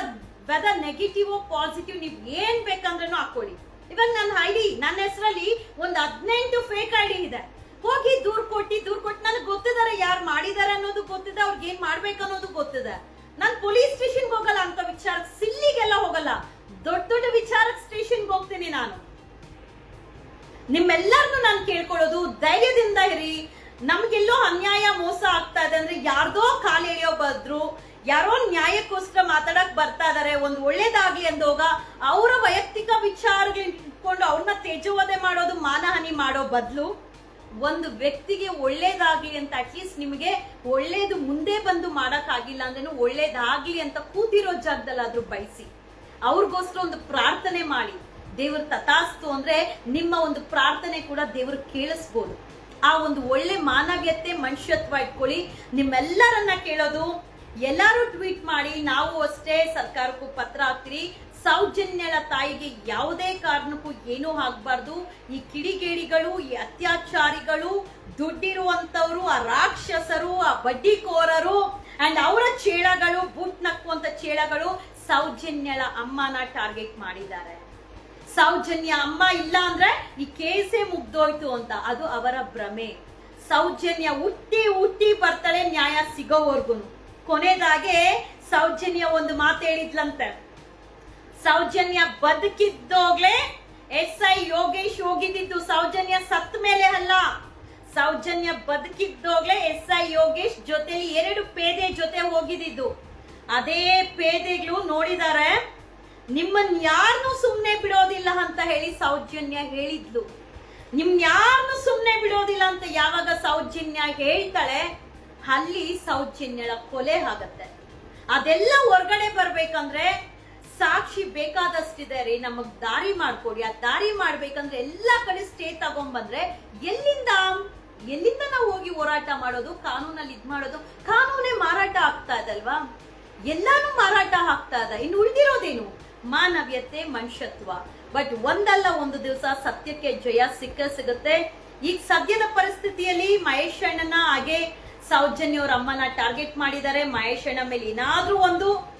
A: ವೆದರ್ ನೆಗೆಟಿವ್ ಪಾಸಿಟಿವ್ ನೀವು ಏನ್ ಬೇಕಂದ್ರೂ ಹಾಕೊಳ್ಳಿ ಇವಾಗ ನನ್ನ ಐಡಿ ನನ್ನ ಹೆಸರಲ್ಲಿ ಒಂದು ಹದಿನೆಂಟು ಫೇಕ್ ಐಡಿ ಇದೆ. ಹೋಗಿ ದೂರ್ ಕೊಟ್ಟಿ ದೂರ್ ಕೊಟ್ಟು ನನಗೆ ಗೊತ್ತಿದ್ದಾರೆ ಯಾರು ಮಾಡಿದ್ದಾರೆ ಅನ್ನೋದು ಗೊತ್ತಿದೆ, ಅವ್ರಿಗೆ ಏನ್ ಮಾಡ್ಬೇಕು ಅನ್ನೋದು ಗೊತ್ತಿದೆ. ನಾನ್ ಪೊಲೀಸ್ ಸ್ಟೇಷನ್ಗೆ ಹೋಗಲ್ಲ ಅಂತ ವಿಚಾರ, ಸಿಲ್ಲಿಗೆಲ್ಲ ಹೋಗಲ್ಲ. ದೊಡ್ಡ ದೊಡ್ಡ ವಿಚಾರಕ್ಕೆ ಸ್ಟೇಷನ್ಗೆ ಹೋಗ್ತೀನಿ ನಾನು. ನಿಮ್ಮೆಲ್ಲರನ್ನು ನಾನು ಕೇಳ್ಕೊಳ್ಳೋದು, ಧೈರ್ಯದಿಂದ ಇರಿ. ನಮ್ಗೆಲ್ಲೋ ಅನ್ಯಾಯ ಮೋಸ ಆಗ್ತಾ ಇದೆ ಅಂದ್ರೆ ಯಾರ್ದೋ ಕಾಲು ಎಳೆಯೋ ಬದ್ರು, ಯಾರೋ ನ್ಯಾಯಕ್ಕೋಸ್ಕರ ಮಾತಾಡಕ್ ಬರ್ತಾ ಇದಾರೆ, ಒಂದು ಒಳ್ಳೇದಾಗ್ಲಿ ಅಂದೋಗ ಅವರ ವೈಯಕ್ತಿಕ ವಿಚಾರಗಳನ್ನ ಇಟ್ಕೊಂಡು ಅವ್ರನ್ನ ತೇಜೋವಧೆ ಮಾಡೋದು, ಮಾನಹಾನಿ ಮಾಡೋ ಬದಲು. ಒಂದು ವ್ಯಕ್ತಿಗೆ ಒಳ್ಳೇದಾಗ್ಲಿ ಅಂತ ಅಟ್ಲೀಸ್ಟ್ ನಿಮಗೆ ಒಳ್ಳೇದು ಮುಂದೆ ಬಂದು ಮಾಡಕ್ ಆಗಿಲ್ಲ ಅಂದ್ರೇನು ಒಳ್ಳೇದಾಗ್ಲಿ ಅಂತ ಕೂತಿರೋ ಜಾಗದಲ್ಲಾದ್ರೂ ಬಯಸಿ ಅವ್ರಿಗೋಸ್ಕರ ಒಂದು ಪ್ರಾರ್ಥನೆ ಮಾಡಿ. ದೇವ್ರ ತಥಾಸ್ತು ಅಂದ್ರೆ ನಿಮ್ಮ ಒಂದು ಪ್ರಾರ್ಥನೆ ಕೂಡ ದೇವರು ಕೇಳಿಸ್ಬೋದು. ಆ ಒಂದು ಒಳ್ಳೆ ಮಾನವೀಯತೆ, ಮನುಷ್ಯತ್ವ ಇಟ್ಕೊಳ್ಳಿ. ನಿಮ್ಮೆಲ್ಲರನ್ನ ಕೇಳೋದು, ಎಲ್ಲರೂ ಟ್ವೀಟ್ ಮಾಡಿ, ನಾವು ಅಷ್ಟೇ ಸರ್ಕಾರಕ್ಕೂ ಪತ್ರ ಹಾಕ್ತಿರಿ. ಸೌಜನ್ಯಳ ತಾಯಿಗೆ ಯಾವುದೇ ಕಾರಣಕ್ಕೂ ಏನೂ ಆಗಬಾರ್ದು. ಈ ಕಿಡಿಗೇಡಿಗಳು, ಈ ಅತ್ಯಾಚಾರಿಗಳು ದುಡ್ಡಿರುವಂತವ್ರು ಆ ರಾಕ್ಷಸರು, ಆ ಬಡ್ಡಿಕೋರರು ಅಂಡ್ ಅವರ ಚೇಳಗಳು, ಬೂಟ್ ನಕ್ಕುವಂತ ಚೇಳಗಳು ಸೌಜನ್ಯಳ ಅಮ್ಮನ ಟಾರ್ಗೆಟ್ ಮಾಡಿದ್ದಾರೆ. ಸೌಜನ್ಯ ಅಮ್ಮ ಇಲ್ಲ ಅಂದ್ರೆ ಈ ಕೇಸೇ ಮುಗ್ದೋಯ್ತು ಅಂತ. ಅದು ಅವರ ಭ್ರಮೆ. ಸೌಜನ್ಯ ಹುಟ್ಟಿ ಹುಟ್ಟಿ ಬರ್ತಾಳೆ, ನ್ಯಾಯ ಸಿಗೋವರ್ಗು ಕೊನೆದಾಗೆ ಸೌಜನ್ಯ ಒಂದು ಮಾತು ಹೇಳಿದ್ಲಂತೆ. ಸೌಜನ್ಯ ಬದುಕಿದ್ದೋಗ್ಲೆ ಎಸ್ ಐ ಯೋಗೇಶ್ ಹೋಗಿದ್ದಿದ್ದು ಸೌಜನ್ಯ ಸತ್ ಮೇಲೆ ಅಲ್ಲ. ಸೌಜನ್ಯ ಬದುಕಿದ್ದೋಗ್ಲೇ ಎಸ್ ಐ ಯೋಗೇಶ್ ಜೊತೆ ಎರಡು ಪೇದೆ ಜೊತೆ ಹೋಗಿದ್ದಿದ್ದು ಅದೇ ಪೇದೆಗಳು ನೋಡಿದಾರೆ, ನಿಮ್ಮನ್ ಯಾರನ್ನೂ ಸುಮ್ಮನೆ ಬಿಡೋದಿಲ್ಲ ಅಂತ ಹೇಳಿ ಸೌಜನ್ಯ ಹೇಳಿದ್ಲು. ನಿಮ್ ಯಾರನ್ನು ಸುಮ್ಮನೆ ಬಿಡೋದಿಲ್ಲ ಅಂತ ಯಾವಾಗ ಸೌಜನ್ಯ ಹೇಳ್ತಾಳೆ, ಅಲ್ಲಿ ಸೌಜನ್ಯಳ ಕೊಲೆ ಆಗತ್ತೆ. ಅದೆಲ್ಲ ಹೊರಗಡೆ ಬರ್ಬೇಕಂದ್ರೆ ಸಾಕ್ಷಿ ಬೇಕಾದಷ್ಟಿದೆ ರೀ. ನಮಗ್ ದಾರಿ ಮಾಡ್ಕೊಡಿ. ಆ ದಾರಿ ಮಾಡ್ಬೇಕಂದ್ರೆ ಎಲ್ಲಾ ಕಡೆ ಸ್ಟೇ ತಗೊಂಡ್ಬಂದ್ರೆ ಎಲ್ಲಿಂದ ಎಲ್ಲಿಂದ ನಾವು ಹೋಗಿ ಹೋರಾಟ ಮಾಡೋದು, ಕಾನೂನಲ್ಲಿ ಇದ್ ಮಾಡೋದು? ಕಾನೂನೇ ಮಾರಾಟ ಆಗ್ತಾ ಇದಲ್ವಾ ಎಲ್ಲಾನು ಮಾರಾಟ ಆಗ್ತಾ ಇದೆ. ಇನ್ನು ಉಳಿದಿರೋದೇನು? ಮಾನವ್ಯತೆ, ಮನುಷ್ಯತ್ವ. ಬಟ್ ಒಂದಲ್ಲ ಒಂದು ದಿವಸ ಸತ್ಯಕ್ಕೆ ಜಯ ಸಿಕ್ಕ ಸಿಗುತ್ತೆ. ಈಗ ಸದ್ಯದ ಪರಿಸ್ಥಿತಿಯಲ್ಲಿ ಮಹೇಶ್ ಅಣ್ಣನ ಹಾಗೆ ಸೌಜನ್ಯ ಅವ್ರ ಅಮ್ಮನ ಟಾರ್ಗೆಟ್ ಮಾಡಿದ್ದಾರೆ. ಮಹೇಶ್ ಅಣ್ಣ ಮೇಲೆ ಏನಾದ್ರೂ ಒಂದು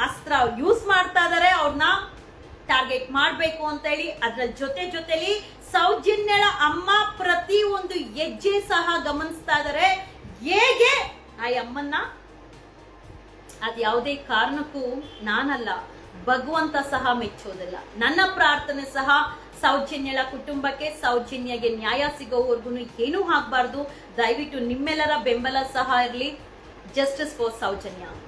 A: ಅಸ್ತ್ರ ಯೂಸ್ ಮಾಡ್ತಾ ಇದಾರೆ ಅವ್ರನ್ನ ಟಾರ್ಗೆಟ್ ಮಾಡಬೇಕು ಅಂತ ಹೇಳಿ ಅದ್ರ ಜೊತೆ ಜೊತೆಲಿ ಸೌಜನ್ಯಳ ಅಮ್ಮ ಪ್ರತಿ ಒಂದು ಹೆಜ್ಜೆ ಸಹ ಗಮನಿಸ್ತಾ ಇದಾರೆ. ಹೇಗೆ? ಆ ಅಮ್ಮನ್ನ? ಅದ್ ಯಾವುದೇ ಕಾರಣಕ್ಕೂ ನಾನಲ್ಲ, ಭಗವಂತ ಸಹ ಮೆಚ್ಚೋದಿಲ್ಲ. ನನ್ನ ಪ್ರಾರ್ಥನೆ ಸಹ ಸೌಜನ್ಯಳ ಕುಟುಂಬಕ್ಕೆ, ಸೌಜನ್ಯಗೆ ನ್ಯಾಯ ಸಿಗೋವರೆಗೂ ಏನೂ ಆಗ್ಬಾರ್ದು. ದಯವಿಟ್ಟು ನಿಮ್ಮೆಲ್ಲರ ಬೆಂಬಲ ಸಹ ಇರಲಿ. Justice for Soujanya.